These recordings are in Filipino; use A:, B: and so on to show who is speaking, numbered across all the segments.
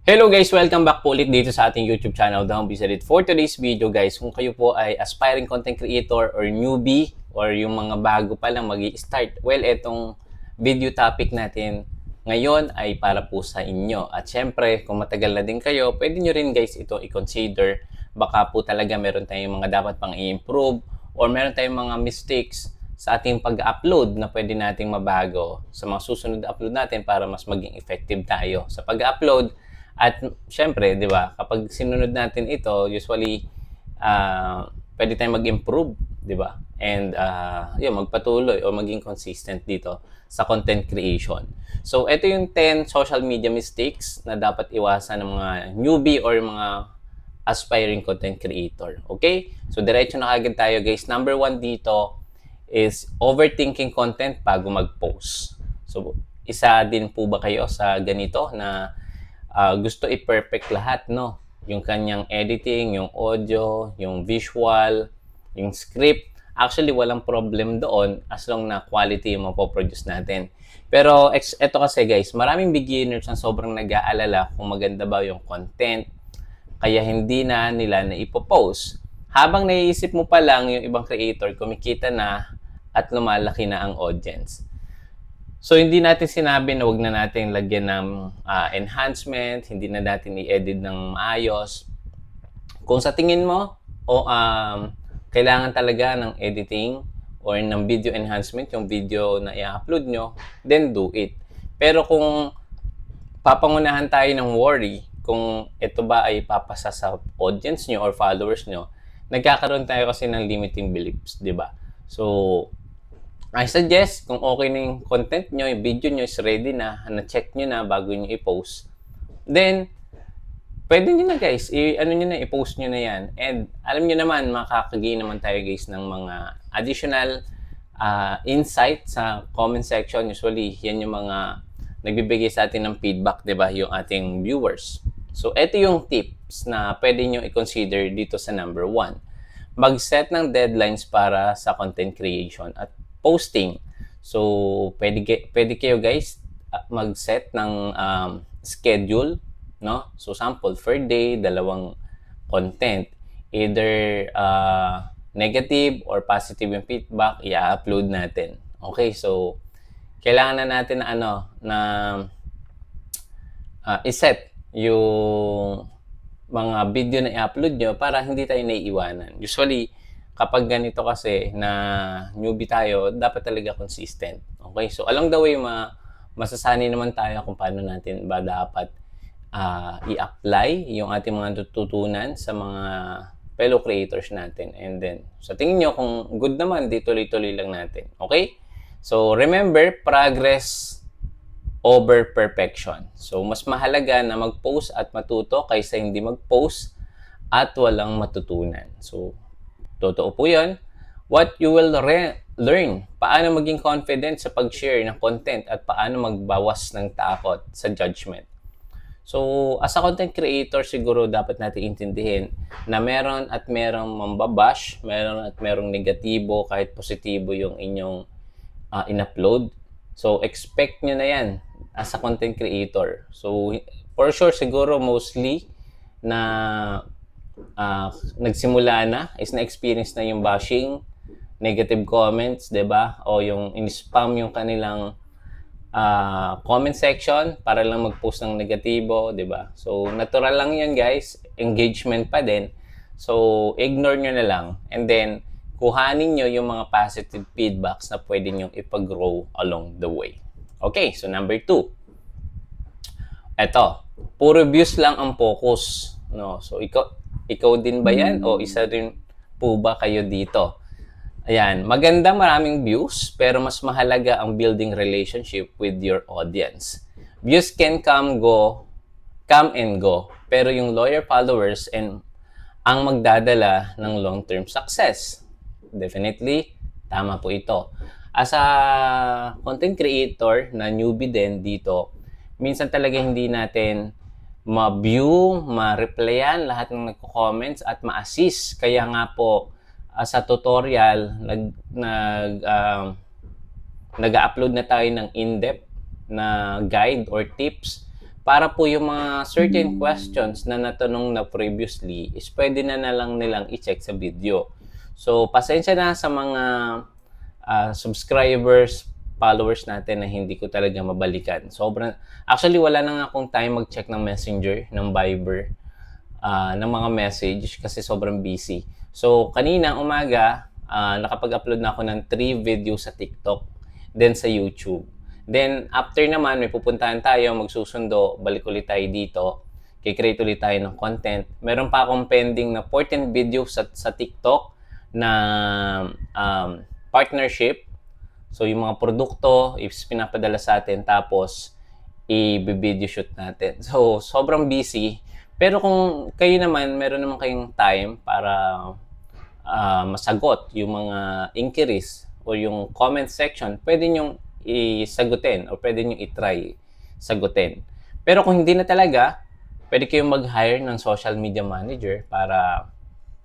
A: Hello guys! Welcome back po ulit dito sa ating YouTube channel, The Home Visit. For today's video guys, kung kayo po ay aspiring content creator or newbie or yung mga bago pa lang mag start well, etong video topic natin ngayon ay para po sa inyo. At syempre, kung matagal na din kayo, pwede nyo rin guys ito i-consider. Baka po talaga meron tayong mga dapat pang i-improve or meron tayong mga mistakes sa ating pag-upload na pwede nating mabago sa mga susunod na upload natin para mas maging effective tayo sa pag-upload. At syempre, di ba, kapag sinunod natin ito, usually, ah, pwede tayong mag-improve, di ba? And, uh, yun, magpatuloy o maging consistent dito sa content creation. So, ito yung 10 social media mistakes na dapat iwasan ng mga newbie or mga aspiring content creator. Okay? So, diretso na kagad tayo, guys. Number one dito is overthinking content bago mag-post. So, isa din po ba kayo sa ganito na ah, gusto i-perfect lahat, no? Yung kanyang editing, yung audio, yung visual, yung script. Actually, walang problem doon as long na quality yung mapoproduce natin. Pero eto kasi guys, maraming beginners ang sobrang nag-aalala kung maganda ba yung content. Kaya hindi na nila na ipopost. Habang naiisip mo pa lang yung ibang creator, kumikita na at lumalaki na ang audience. So, hindi natin sinabi na wag na natin lagyan ng ah, enhancement, hindi na natin i-edit ng maayos. Kung sa tingin mo, o um, kailangan talaga ng editing or ng video enhancement, yung video na i-upload nyo, then do it. Pero kung papangunahan tayo ng worry kung ito ba ay papasa sa audience nyo or followers nyo, nagkakaroon tayo kasi ng limiting beliefs, di ba? So, I suggest kung okay na yung content nyo, yung video nyo is ready na, na-check nyo na bago nyo i-post, then, pwede nyo na guys, i- ano nyo na, i-post nyo na yan. And alam nyo naman, makakagain naman tayo guys ng mga additional ah, insight sa comment section. Usually, yan yung mga nagbibigay sa atin ng feedback, di ba, yung ating viewers. So, ito yung tips na pwede nyo i-consider dito sa number one. Mag-set ng deadlines para sa content creation at posting. So, pwede, pwede kayo guys ah, mag-set ng um, schedule, no? So, sample, per day, dalawang content. Either uh, negative or positive yung feedback, i-upload natin. Okay, so, kailangan na natin na ano, na uh, iset yung mga video na i-upload nyo para hindi tayo naiiwanan. Usually, kapag ganito kasi na newbie tayo, dapat talaga consistent. Okay? So, along the way, ma masasani naman tayo kung paano natin ba dapat ah, i-apply yung ating mga natututunan sa mga fellow creators natin. And then, sa tingin nyo, kung good naman, di tuloy-tuloy lang natin. Okay? So, remember, progress over perfection. So, mas mahalaga na mag-post at matuto kaysa hindi mag-post at walang matutunan. So, totoo po yun. What you will learn, paano maging confident sa pag-share ng content at paano magbawas ng takot sa judgment. So, as a content creator, siguro dapat natin intindihin na meron at merong mambabash, meron at merong negatibo, kahit positibo yung inyong uh, in-upload. So, expect nyo na yan as a content creator. So, for sure, siguro mostly na ah, nagsimula na, is na-experience na yung bashing, negative comments, 'di ba? O yung in-spam yung kanilang ah, comment section para lang mag-post ng negatibo, 'di ba? So, natural lang 'yan, guys. Engagement pa din. So, ignore nyo na lang. And then, kuhanin nyo yung mga positive feedbacks na pwede nyo ipag-grow along the way. Okay, so number two. Eto, puro views lang ang focus. No? So, ikaw, ikaw din ba yan? O isa rin po ba kayo dito? Ayan, magandang maraming views, pero mas mahalaga ang building relationship with your audience. Views can come go, come and go, pero yung loyal followers and ang magdadala ng long-term success. Definitely, tama po ito. As a content creator na newbie din dito, minsan talaga hindi natin ma-view, ma-replyan lahat ng nagko-comments at ma-assist. Kaya nga po, ah, sa tutorial, nag, nag, um, nag-upload na tayo ng in-depth na guide or tips para po yung mga certain questions na natanong na previously is pwede na na lang nilang i-check sa video. So, pasensya na sa mga ah, subscribers, followers natin na hindi ko talaga mabalikan. Sobrang, actually wala na nga akong time mag-check ng messenger, ng Viber, ah, ng mga message kasi sobrang busy. So, kanina umaga, ah, nakapag-upload na ako ng 3 videos sa TikTok, then sa YouTube. Then, after naman, may pupuntahan tayo, magsusundo, balik ulit tayo dito, kikreate ulit tayo ng content. Meron pa akong pending na 14 videos sa, sa TikTok na um, partnership. So, yung mga produkto, is pinapadala sa atin, tapos i-video shoot natin. So, sobrang busy. Pero kung kayo naman, meron naman kayong time para ah, masagot yung mga inquiries o yung comment section, pwede nyong isagutin o pwede nyong itry sagutin. Pero kung hindi na talaga, pwede kayong mag-hire ng social media manager para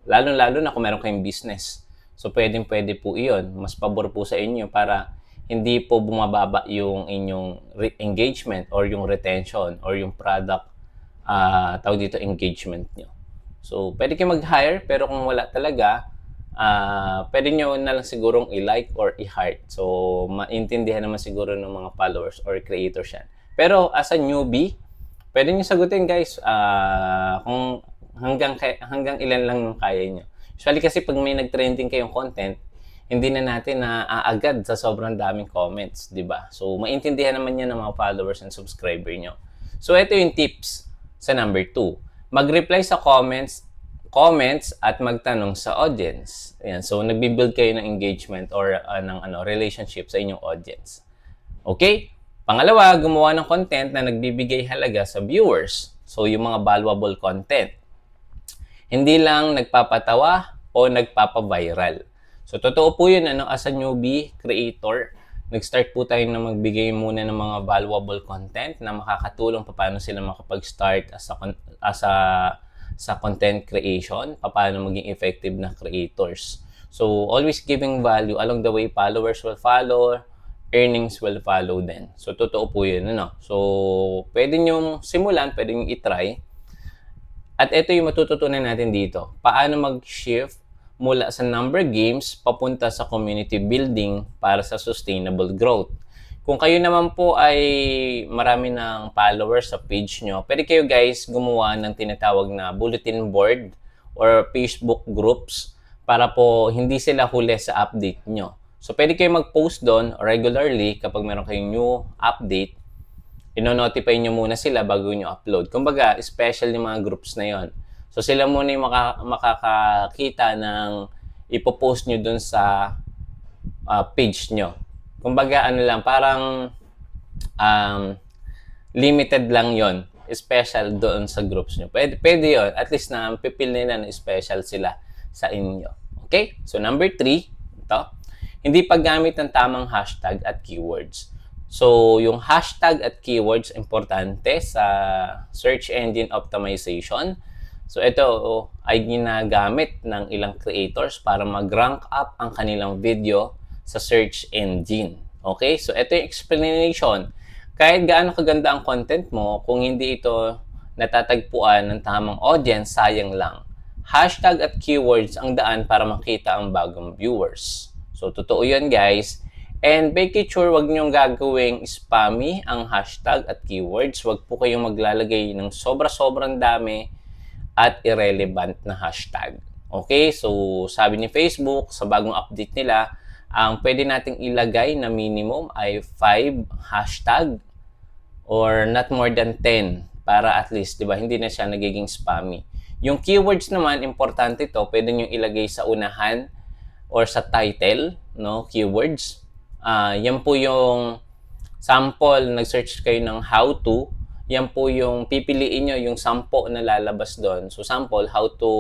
A: lalo-lalo na kung meron kayong business. So, pwedeng pwede po iyon. Mas pabor po sa inyo para hindi po bumababa yung inyong engagement or yung retention or yung product ah tawag dito engagement nyo. So, pwede kayo mag-hire pero kung wala talaga, ah pwede nyo na lang sigurong i-like or i-heart. So, maintindihan naman siguro ng mga followers or creators yan. Pero as a newbie, pwede nyo sagutin guys ah kung hanggang, hanggang ilan lang kaya nyo. Usually kasi pag may nag-trending kayong content, hindi na natin na aagad sa sobrang daming comments, di ba? So, maintindihan naman yan ng mga followers and subscriber nyo. So, ito yung tips sa number 2. Mag-reply sa comments comments at magtanong sa audience. Ayan, so nagbi-build kayo ng engagement or uh, ng ano relationship sa inyong audience. Okay? Pangalawa, gumawa ng content na nagbibigay halaga sa viewers. So yung mga valuable content. Hindi lang nagpapatawa o nagpapa-viral. So totoo po yun ano as a newbie creator, nag-start po tayo na magbigay muna ng mga valuable content na makakatulong pa paano sila makapag-start as a, as a sa content creation, paano maging effective na creators. So, always giving value. Along the way, followers will follow, earnings will follow din. So, totoo po yun. Ano? So, pwede nyo simulan, pwede nyo itry. At ito yung matututunan natin dito. Paano mag-shift mula sa number games papunta sa community building para sa sustainable growth. Kung kayo naman po ay marami ng followers sa page nyo, pwede kayo guys gumawa ng tinatawag na bulletin board or Facebook groups para po hindi sila huli sa update nyo. So, pwede kayo mag-post doon regularly kapag meron kayong new update. Ino-notify nyo muna sila bago nyo upload. Kumbaga, special yung mga groups na yon. So, sila muna yung maka- makakakita ng ipopost nyo doon sa ah, page nyo. Kumbaga, ano lang, parang um, limited lang yon special doon sa groups nyo. Pwede, pwede yun. At least na pipil nila na special sila sa inyo. Okay? So, number three, ito, hindi paggamit ng tamang hashtag at keywords. So, yung hashtag at keywords importante sa search engine optimization. So, ito ay ginagamit ng ilang creators para mag-rank up ang kanilang video sa search engine. Okay? So, ito yung explanation. Kahit gaano kaganda ang content mo, kung hindi ito natatagpuan ng tamang audience, sayang lang. Hashtag at keywords ang daan para makita ang bagong viewers. So, totoo yun guys. And make it sure wag niyong gagawing spammy ang hashtag at keywords. Wag po kayong maglalagay ng sobra-sobrang dami at irrelevant na hashtag. Okay? So, sabi ni Facebook, sa bagong update nila, ang pwede nating ilagay na minimum ay 5 hashtag or not more than 10 para at least, di ba, hindi na siya nagiging spammy. Yung keywords naman, importante to, pwede nyo ilagay sa unahan or sa title, no, keywords. Ah, yan po yung sample, nag-search kayo ng how to, yan po yung pipiliin nyo yung sampo na lalabas doon. So, sample, how to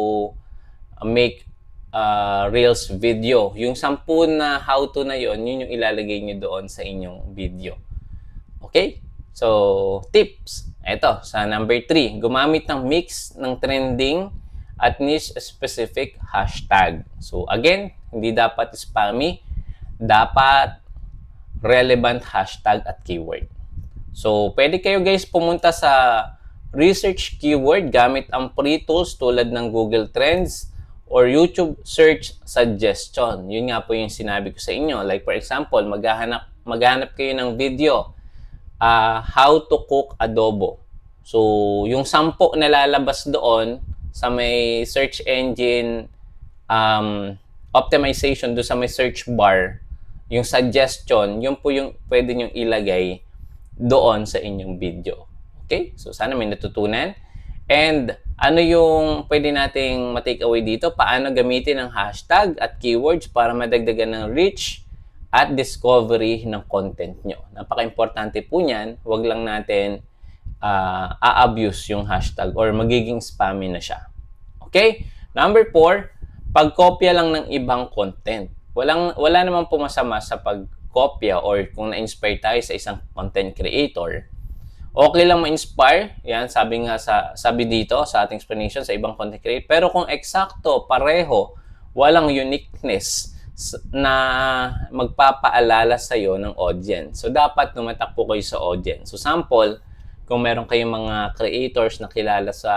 A: uh, make uh, Reels video. Yung sampu na how to na yon yun yung ilalagay nyo doon sa inyong video. Okay? So, tips. Ito, sa number 3, gumamit ng mix ng trending at niche-specific hashtag. So, again, hindi dapat spammy. Dapat relevant hashtag at keyword. So, pwede kayo guys pumunta sa research keyword gamit ang free tools tulad ng Google Trends or YouTube search suggestion. Yun nga po yung sinabi ko sa inyo. Like for example, maghahanap, maghahanap kayo ng video uh, how to cook adobo. So, yung sampo na lalabas doon sa may search engine um, optimization do sa may search bar, yung suggestion, yun po yung pwede nyo ilagay doon sa inyong video. Okay? So, sana may natutunan. And ano yung pwede nating matake away dito? Paano gamitin ang hashtag at keywords para madagdagan ng reach at discovery ng content nyo. Napaka-importante po niyan. Huwag lang natin uh, a-abuse yung hashtag or magiging spammy na siya. Okay? Number four, pagkopya lang ng ibang content. Walang, wala namang pumasama sa pagkopya or kung na-inspire tayo sa isang content creator, okay lang ma-inspire. Yan, sabi nga sa, sabi dito sa ating explanation sa ibang content creator. Pero kung eksakto, pareho, walang uniqueness na magpapaalala sa iyo ng audience. So, dapat tumatak po kayo sa audience. So, sample, kung meron kayong mga creators na kilala sa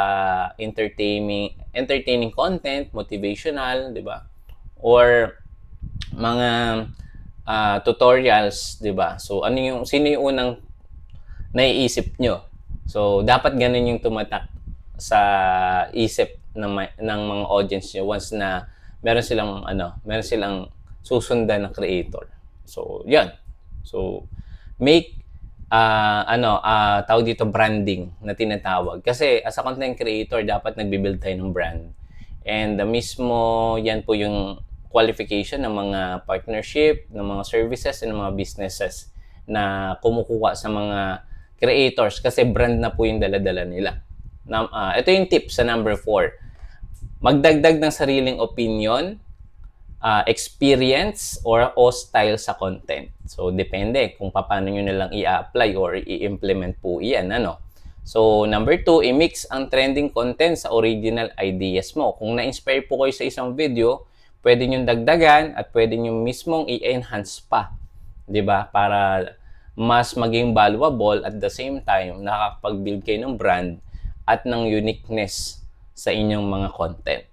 A: entertaining entertaining content, motivational, 'di ba? Or mga uh, tutorials, 'di ba? So ano yung sino yung unang naiisip nyo? So dapat ganun yung tumatak sa isip ng ng mga audience nyo once na meron silang ano, meron silang susundan na creator. So, 'yan. So make uh, ano, uh, tawag dito branding na tinatawag. Kasi as a content creator, dapat nagbi-build tayo ng brand. And the mismo, yan po yung qualification ng mga partnership, ng mga services, and ng mga businesses na kumukuha sa mga creators kasi brand na po yung daladala nila. Na, uh, ito yung tip sa number 4. Magdagdag ng sariling opinion uh, experience or o style sa content. So, depende kung paano nyo nalang i-apply or i-implement po iyan. Ano? So, number two, i-mix ang trending content sa original ideas mo. Kung na-inspire po kayo sa isang video, pwede nyo dagdagan at pwede nyo mismong i-enhance pa. ba Para mas maging valuable at the same time, nakakapag-build kayo ng brand at ng uniqueness sa inyong mga content.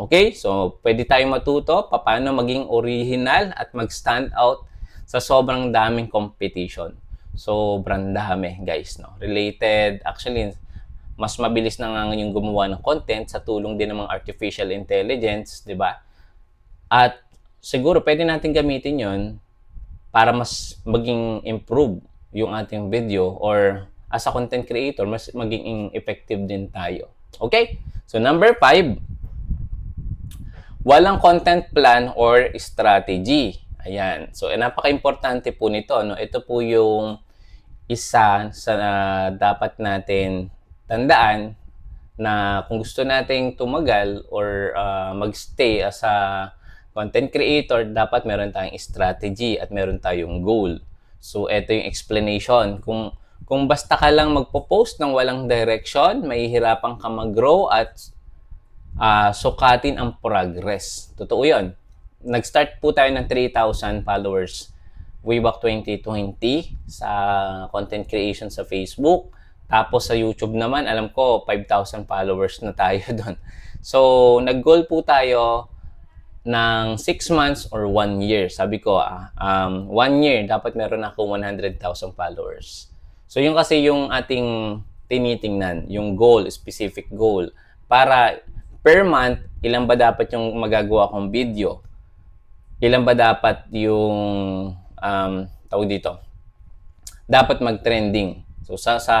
A: Okay? So, pwede tayong matuto paano maging original at mag-stand out sa sobrang daming competition. Sobrang dami, guys, no? Related, actually, mas mabilis na nga yung gumawa ng content sa tulong din ng mga artificial intelligence, di ba? At siguro pwede natin gamitin yon para mas maging improve yung ating video or as a content creator, mas maging effective din tayo. Okay? So number five, walang content plan or strategy. Ayan. So, eh, napaka-importante po nito. No? Ito po yung isa sa uh, dapat natin tandaan na kung gusto nating tumagal or uh, magstay as a content creator, dapat meron tayong strategy at meron tayong goal. So, ito yung explanation. Kung, kung basta ka lang magpo-post ng walang direction, mahihirapan ka mag-grow at uh, sukatin ang progress. Totoo yun. Nag-start po tayo ng 3,000 followers way back 2020 sa content creation sa Facebook. Tapos sa YouTube naman, alam ko, 5,000 followers na tayo doon. So, nag-goal po tayo ng 6 months or 1 year. Sabi ko, ah, um, 1 year, dapat meron ako 100,000 followers. So, yung kasi yung ating tinitingnan, yung goal, specific goal, para per month, ilan ba dapat yung magagawa kong video? Ilan ba dapat yung um, tawag dito? Dapat mag-trending. So sa sa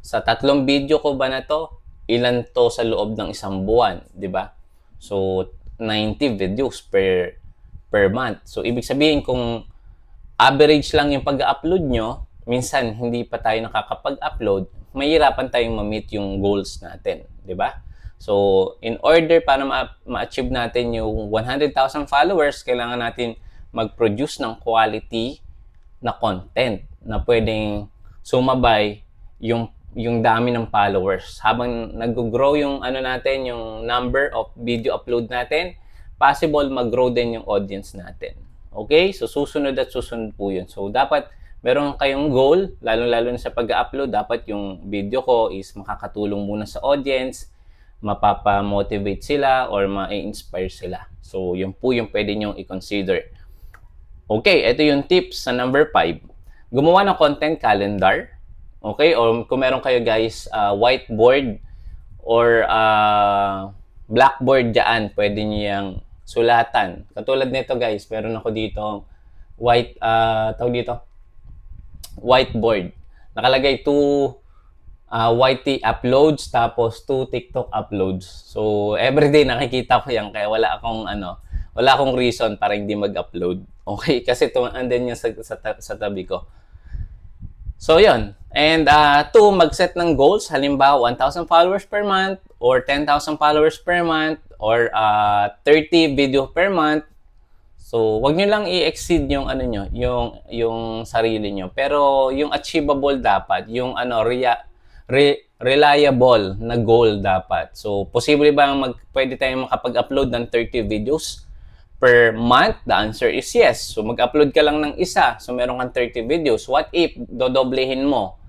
A: sa tatlong video ko ba na to, ilan to sa loob ng isang buwan, 'di ba? So 90 videos per per month. So ibig sabihin kung average lang yung pag-upload nyo, minsan hindi pa tayo nakakapag-upload, mahirapan tayong ma-meet yung goals natin, 'di ba? So, in order para ma- ma-achieve natin yung 100,000 followers, kailangan natin mag-produce ng quality na content na pwedeng sumabay yung yung dami ng followers. Habang nag-grow yung ano natin, yung number of video upload natin, possible mag-grow din yung audience natin. Okay? So, susunod at susunod po yun. So, dapat meron kayong goal, lalo-lalo na sa pag-upload, dapat yung video ko is makakatulong muna sa audience, mapapa-motivate sila or ma-inspire sila. So, yun po yung pwede nyo i-consider. Okay, ito yung tips sa number 5. Gumawa ng content calendar. Okay, or kung meron kayo guys, uh, whiteboard or uh, blackboard dyan, pwede nyo yung sulatan. Katulad nito guys, meron ako dito white, uh, tawag dito, whiteboard. Nakalagay two uh, YT uploads tapos two TikTok uploads. So, everyday nakikita ko yan kaya wala akong ano, wala akong reason para hindi mag-upload. Okay? Kasi andun yan sa, sa, sa tabi ko. So, yun. And uh, two, mag-set ng goals. Halimbawa, 1,000 followers per month or 10,000 followers per month or uh, 30 video per month. So, wag nyo lang i-exceed yung ano nyo, yung yung sarili nyo. Pero yung achievable dapat, yung ano rea, re, reliable na goal dapat. So, posible ba mag pwede tayong makapag-upload ng 30 videos per month? The answer is yes. So, mag-upload ka lang ng isa. So, meron kang 30 videos. What if dodoblehin mo?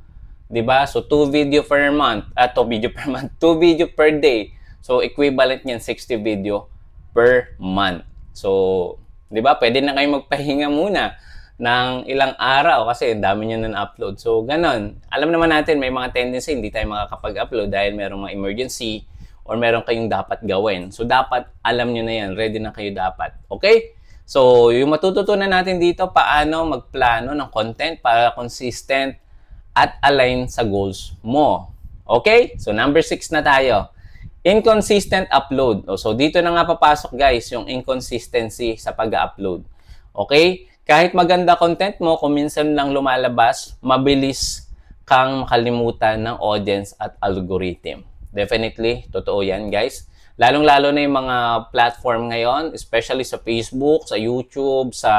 A: 'Di ba? So, 2 video per month. Ah, 2 video per month. 2 video per day. So, equivalent niyan 60 video per month. So, 'di ba? Pwede na kayo magpahinga muna ng ilang araw kasi ang dami niyo na upload. So, ganun. Alam naman natin may mga tendency hindi tayo makakapag-upload dahil merong mga emergency or meron kayong dapat gawin. So, dapat alam nyo na yan. Ready na kayo dapat. Okay? So, yung matututunan natin dito, paano magplano ng content para consistent at align sa goals mo. Okay? So, number 6 na tayo. Inconsistent upload. O, So, dito na nga papasok guys yung inconsistency sa pag-upload. Okay? Kahit maganda content mo, kung minsan lang lumalabas, mabilis kang makalimutan ng audience at algorithm. Definitely, totoo yan guys. Lalong-lalo na yung mga platform ngayon, especially sa Facebook, sa YouTube, sa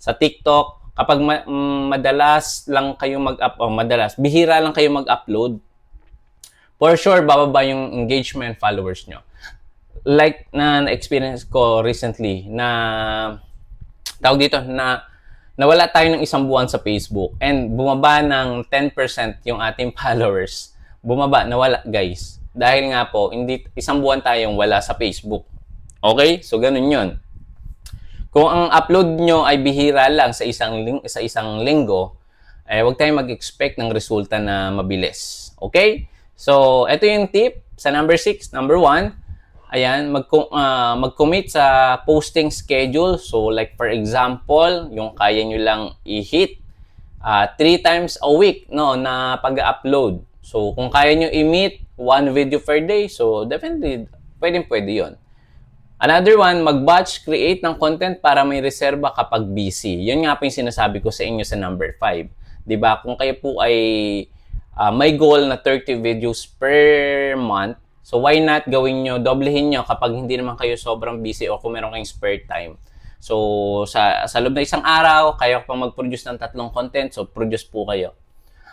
A: sa TikTok, kapag ma- mm, madalas lang kayo mag-up, oh, madalas, bihira lang kayo mag-upload, for sure, bababa yung engagement followers nyo. Like na na-experience ko recently na tawag dito na nawala tayo ng isang buwan sa Facebook and bumaba ng 10% yung ating followers. Bumaba, nawala guys. Dahil nga po, hindi isang buwan tayong wala sa Facebook. Okay? So ganun 'yun. Kung ang upload nyo ay bihira lang sa isang ling- sa isang linggo, eh wag tayong mag-expect ng resulta na mabilis. Okay? So, ito yung tip sa number 6. Number 1, ayan, mag, uh, mag-commit sa posting schedule. So, like for example, yung kaya nyo lang i-hit uh, three times a week no, na pag-upload. So, kung kaya nyo i-meet one video per day, so definitely, pwedeng pwede yon. Another one, mag-batch create ng content para may reserba kapag busy. Yun nga po yung sinasabi ko sa inyo sa number 5. 'Di ba? Kung kayo po ay uh, may goal na 30 videos per month, so why not gawin nyo, doblehin nyo kapag hindi naman kayo sobrang busy o kung meron kayong spare time. So, sa, sa loob na isang araw, kayo pa mag-produce ng tatlong content, so produce po kayo.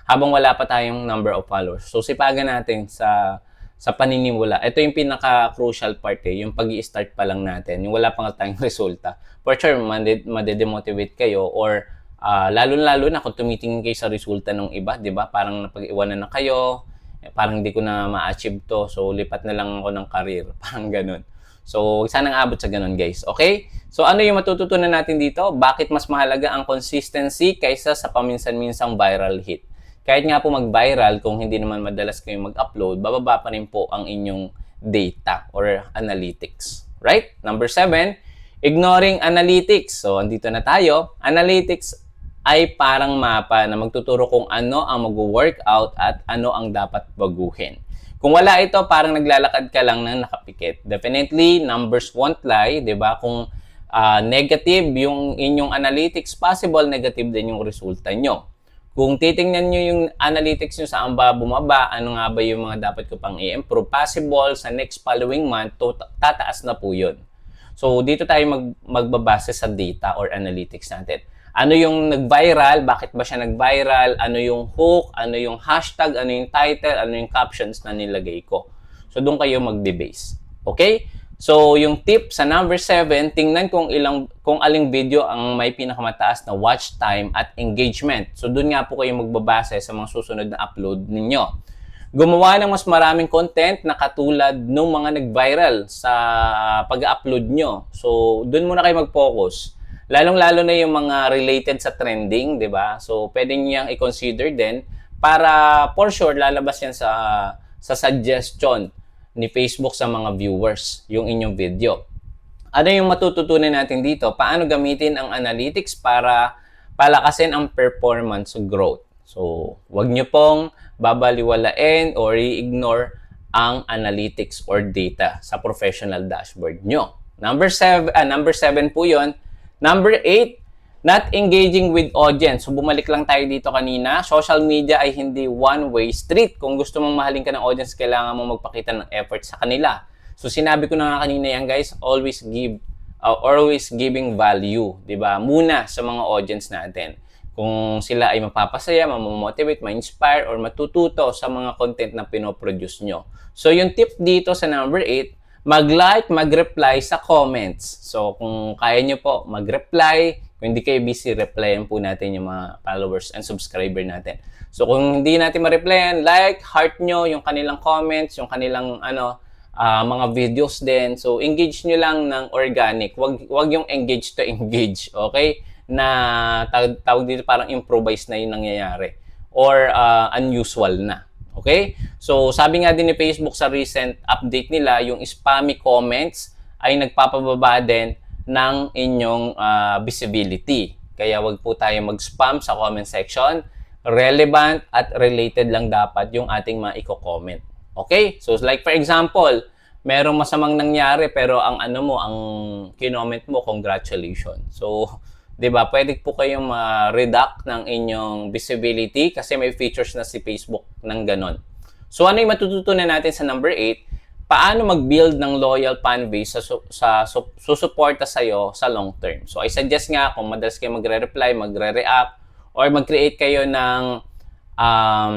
A: Habang wala pa tayong number of followers. So, sipagan natin sa sa paninimula. Ito yung pinaka-crucial part eh, yung pag start pa lang natin, yung wala pa nga tayong resulta. For sure, made-demotivate kayo or uh, lalo-lalo na kung tumitingin kayo sa resulta ng iba, di ba? Parang napag-iwanan na kayo, eh, parang hindi ko na ma-achieve to, so lipat na lang ako ng career. Parang ganun. So, sanang abot sa ganun, guys. Okay? So, ano yung matututunan natin dito? Bakit mas mahalaga ang consistency kaysa sa paminsan-minsang viral hit? Kahit nga po mag-viral, kung hindi naman madalas kayo mag-upload, bababa pa rin po ang inyong data or analytics. Right? Number seven, ignoring analytics. So, andito na tayo. Analytics ay parang mapa na magtuturo kung ano ang mag-workout at ano ang dapat baguhin. Kung wala ito, parang naglalakad ka lang ng nakapikit. Definitely, numbers won't lie, di ba? Kung uh, negative yung inyong analytics, possible negative din yung resulta nyo. Kung titingnan nyo yung analytics nyo saan ba bumaba, ano nga ba yung mga dapat ko pang i-improve, possible sa next following month, tataas na po yun. So, dito tayo mag, magbabase sa data or analytics natin. Ano yung nag-viral, bakit ba siya nag-viral, ano yung hook, ano yung hashtag, ano yung title, ano yung captions na nilagay ko. So, doon kayo magbe-base. Okay? So, yung tip sa number 7, tingnan kung ilang kung aling video ang may pinakamataas na watch time at engagement. So, doon nga po kayo magbabase sa mga susunod na upload ninyo. Gumawa ng mas maraming content na katulad nung mga nag-viral sa pag-upload nyo. So, doon muna kayo mag-focus. Lalong-lalo na yung mga related sa trending, di ba? So, pwede niyang i-consider din para for sure lalabas yan sa sa suggestion ni Facebook sa mga viewers yung inyong video. Ano yung matututunan natin dito? Paano gamitin ang analytics para palakasin ang performance growth? So, wag nyo pong babaliwalain or i-ignore ang analytics or data sa professional dashboard nyo. Number 7, ah, number 7 po 'yon. Number 8, not engaging with audience. So bumalik lang tayo dito kanina. Social media ay hindi one-way street. Kung gusto mong mahalin ka ng audience, kailangan mo magpakita ng effort sa kanila. So sinabi ko na nga kanina yan guys, always give uh, always giving value, 'di ba? Muna sa mga audience natin. Kung sila ay mapapasaya, mamomotivate, ma-inspire or matututo sa mga content na pinoproduce nyo. So yung tip dito sa number 8, mag-like, mag-reply sa comments. So, kung kaya nyo po mag-reply, kung hindi kayo busy, replyan po natin yung mga followers and subscriber natin. So, kung hindi natin ma-replyan, like, heart nyo yung kanilang comments, yung kanilang ano, uh, mga videos din. So, engage nyo lang ng organic. Wag, wag yung engage to engage, okay? Na tawag, tawag dito parang improvise na yung nangyayari. Or uh, unusual na. Okay? So, sabi nga din ni Facebook sa recent update nila, yung spammy comments ay nagpapababa din ng inyong uh, visibility. Kaya wag po tayo mag-spam sa comment section. Relevant at related lang dapat yung ating maiko-comment. Okay? So, like for example, merong masamang nangyari pero ang ano mo, ang kinoment mo, congratulations. So, 'di ba? Pwede po kayong ma-reduct ng inyong visibility kasi may features na si Facebook ng ganon. So ano yung matututunan natin sa number 8? Paano mag-build ng loyal fan base sa, sa, sa susuporta sa iyo sa long term. So I suggest nga kung madalas kayo magre-reply, magre-react, or mag-create kayo ng um,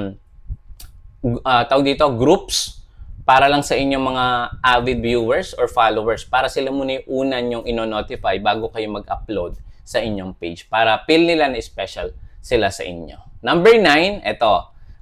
A: uh, tawag dito, groups para lang sa inyong mga avid viewers or followers para sila muna yung unan yung ino-notify bago kayo mag-upload sa inyong page para feel nila na special sila sa inyo. Number 9, ito.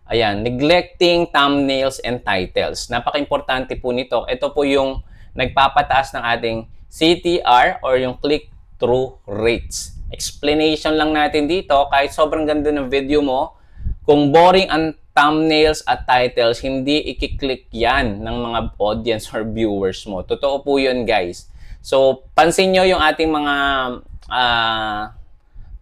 A: Ayan, neglecting thumbnails and titles. Napaka-importante po nito. Ito po yung nagpapataas ng ating CTR or yung click-through rates. Explanation lang natin dito, kahit sobrang ganda ng video mo, kung boring ang thumbnails at titles, hindi ikiklik yan ng mga audience or viewers mo. Totoo po yun, guys. So, pansin nyo yung ating mga uh,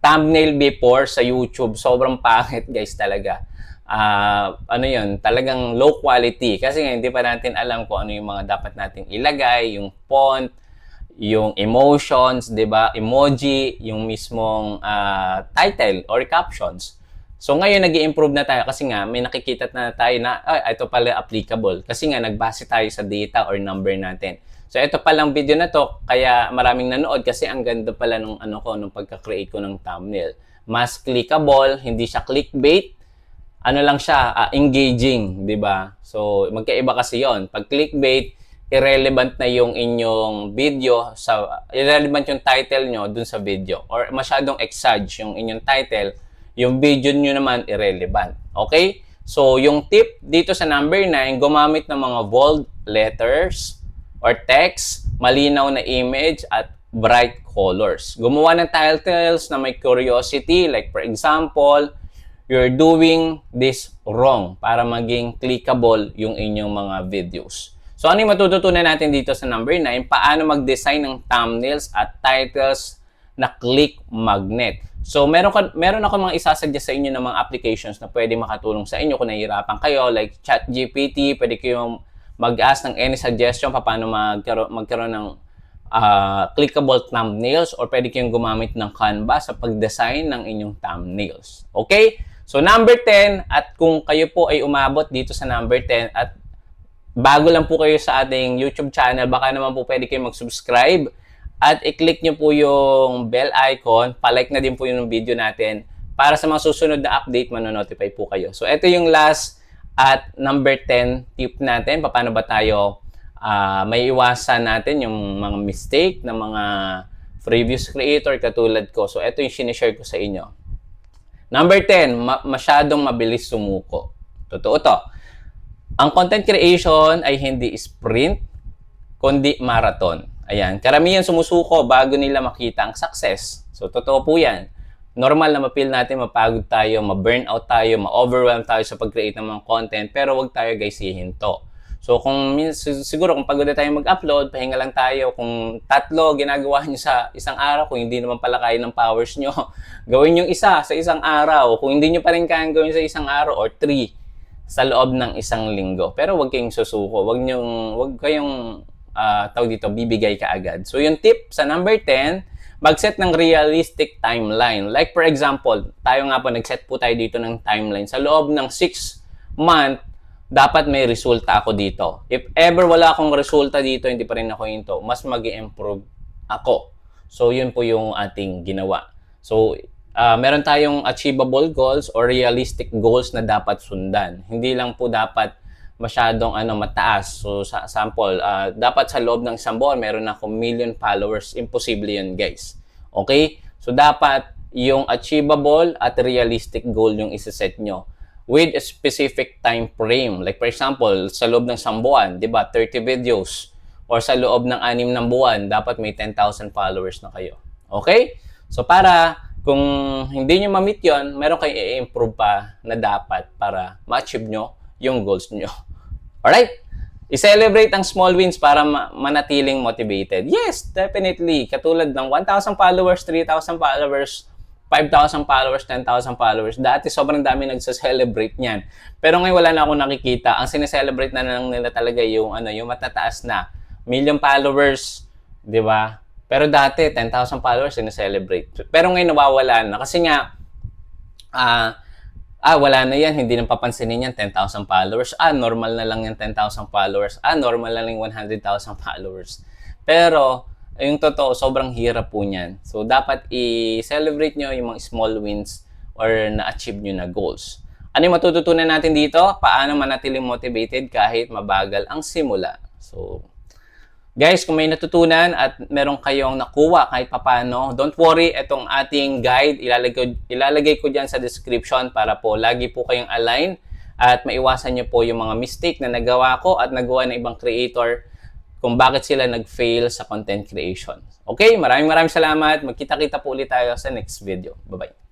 A: thumbnail before sa YouTube. Sobrang pangit guys talaga. Uh, ano yun, talagang low quality. Kasi nga, hindi pa natin alam kung ano yung mga dapat nating ilagay, yung font, yung emotions, 'di ba? Emoji, yung mismong uh, title or captions. So ngayon nag improve na tayo kasi nga may nakikita na tayo na ay, ito pala applicable kasi nga nagbase tayo sa data or number natin. So ito palang video na to, kaya maraming nanood kasi ang ganda pala nung ano ko nung pagka-create ko ng thumbnail. Mas clickable, hindi siya clickbait. Ano lang siya, uh, engaging, 'di ba? So magkaiba kasi 'yon. Pag clickbait, irrelevant na yung inyong video sa irrelevant yung title nyo dun sa video or masyadong exage yung inyong title, yung video nyo naman irrelevant. Okay? So, yung tip dito sa number 9, gumamit ng mga bold letters, or text, malinaw na image, at bright colors. Gumawa ng titles na may curiosity, like for example, you're doing this wrong para maging clickable yung inyong mga videos. So ano yung matututunan natin dito sa number 9? Paano mag-design ng thumbnails at titles na click magnet. So meron, ka, meron ako mga isasuggest sa inyo ng mga applications na pwede makatulong sa inyo kung nahihirapan kayo like ChatGPT, pwede kayong mag-ask ng any suggestion pa paano magkaroon, magkaroon ng uh, clickable thumbnails or pwede kayong gumamit ng Canva sa pag-design ng inyong thumbnails. Okay? So number 10 at kung kayo po ay umabot dito sa number 10 at bago lang po kayo sa ating YouTube channel, baka naman po pwede kayong mag-subscribe at i-click nyo po yung bell icon, palike na din po yung video natin para sa mga susunod na update, manonotify po kayo. So ito yung last at number 10 tip natin, paano ba tayo ah, may iwasan natin yung mga mistake ng mga previous creator katulad ko. So, ito yung sinishare ko sa inyo. Number 10, ma- masyadong mabilis sumuko. Totoo to. Ang content creation ay hindi sprint, kundi marathon. Ayan, karamihan sumusuko bago nila makita ang success. So, totoo po yan. Normal na mapil natin, mapagod tayo, ma-burnout tayo, ma-overwhelm tayo sa pag-create ng mga content, pero wag tayo guys hihinto. So, kung siguro kung pagod na tayo mag-upload, pahinga lang tayo. Kung tatlo ginagawa nyo sa isang araw, kung hindi naman pala kaya ng powers nyo, gawin yung isa sa isang araw. Kung hindi nyo pa rin kayang gawin sa isang araw, or three, sa loob ng isang linggo. Pero wag kayong susuko. Wag nyong wag kayong ah, tawag dito bibigay kaagad. So yung tip sa number 10, mag-set ng realistic timeline. Like for example, tayo nga po nag-set po tayo dito ng timeline. Sa loob ng 6 month, dapat may resulta ako dito. If ever wala akong resulta dito, hindi pa rin ako hinto, mas mag improve ako. So yun po yung ating ginawa. So ah, meron tayong achievable goals or realistic goals na dapat sundan. Hindi lang po dapat masyadong ano mataas. So sa sample, ah, dapat sa loob ng isang buwan meron akong million followers. Imposible yun, guys. Okay? So dapat yung achievable at realistic goal yung isa-set nyo with a specific time frame. Like for example, sa loob ng isang buwan, 'di ba, 30 videos or sa loob ng anim ng buwan, dapat may 10,000 followers na kayo. Okay? So para kung hindi nyo ma-meet yun, meron kayong i-improve pa na dapat para ma-achieve nyo yung goals nyo. Alright? I-celebrate ang small wins para ma- manatiling motivated. Yes, definitely. Katulad ng 1,000 followers, 3,000 followers, 5,000 followers, 10,000 followers. Dati sobrang dami nagsa-celebrate niyan. Pero ngayon wala na akong nakikita. Ang sineselebrate na lang nila talaga yung ano, yung matataas na million followers, 'di ba? Pero dati 10,000 followers sineselebrate. Pero ngayon nawawala na kasi nga ah ah, wala na yan, hindi nang papansinin yan, 10,000 followers. Ah, normal na lang yan, 10,000 followers. Ah, normal na lang yung 100,000 followers. Pero, yung totoo, sobrang hirap po niyan. So, dapat i-celebrate nyo yung mga small wins or na-achieve nyo na goals. Ano yung matututunan natin dito? Paano manatiling motivated kahit mabagal ang simula. So, Guys, kung may natutunan at meron kayong nakuha kahit papano, don't worry, itong ating guide, ilalagay ko, ilalagay ko dyan sa description para po lagi po kayong align at maiwasan nyo po yung mga mistake na nagawa ko at nagawa ng ibang creator kung bakit sila nag-fail sa content creation. Okay, maraming maraming salamat. Magkita-kita po ulit tayo sa next video. Bye-bye.